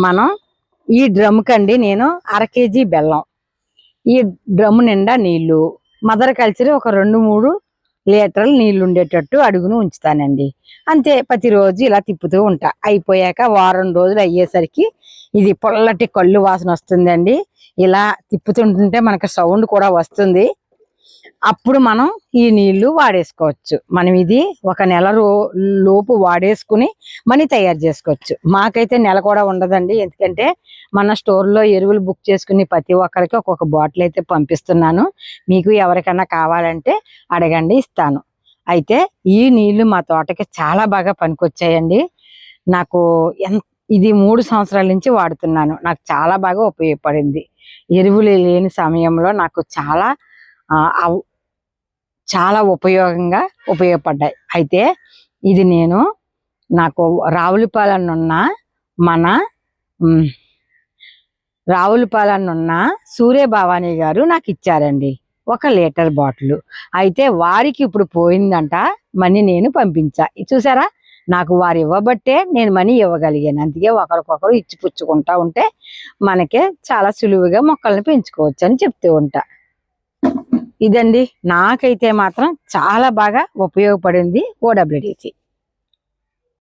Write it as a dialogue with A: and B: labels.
A: మనం ఈ డ్రమ్ కండి నేను అర కేజీ బెల్లం. ఈ డ్రమ్ నిండా నీళ్ళు మదర్ కల్చర్ ఒక రెండు మూడు లీటర్లు నీళ్ళు ఉండేటట్టు అడుగును ఉంచుతానండి. అంతే ప్రతిరోజు ఇలా తిప్పుతూ ఉంటా. అయిపోయాక వారం రోజులు అయ్యేసరికి ఇది పొల్లటి కళ్ళు వాసన వస్తుందండి. ఇలా తిప్పుతుంటుంటే మనకు సౌండ్ కూడా వస్తుంది. అప్పుడు మనం ఈ నీళ్ళు వాడేసుకోవచ్చు. మనం ఇది ఒక నెల లోపు వాడేసుకుని మనీ తయారు చేసుకోవచ్చు. మాకైతే నెల కూడా ఉండదండి. ఎందుకంటే మన స్టోర్లో ఎరువులు బుక్ చేసుకుని ప్రతి ఒక్కరికి ఒక్కొక్క బాటిల్ అయితే పంపిస్తున్నాను. మీకు ఎవరికైనా కావాలంటే అడగండి ఇస్తాను. అయితే ఈ నీళ్ళు మా తోటకి చాలా బాగా పనికొచ్చాయండి. నాకు ఎంత ఇది మూడు సంవత్సరాల నుంచి వాడుతున్నాను. నాకు చాలా బాగా ఉపయోగపడింది. ఎరువులు లేని సమయంలో నాకు చాలా చాలా ఉపయోగంగా ఉపయోగపడ్డాయి. అయితే ఇది నేను నాకు రావులపాలెనున్న మన ఉమ్, రావులపాలెనున్న సూర్య గారు నాకు ఇచ్చారండి ఒక లీటర్ బాటిల్. అయితే వారికి ఇప్పుడు పోయిందంట మనీ నేను పంపించా. చూసారా? నాకు వారు ఇవ్వబట్టే నేను మనీ ఇవ్వగలిగాను. అందుకే ఒకరికొకరు ఇచ్చి పుచ్చుకుంటా ఉంటే మనకే చాలా సులువుగా మొక్కలను పెంచుకోవచ్చు అని చెప్తూ ఉంటా. ఇదండి. నాకైతే మాత్రం చాలా బాగా ఉపయోగపడింది ఓడబ్ల్యూడిసి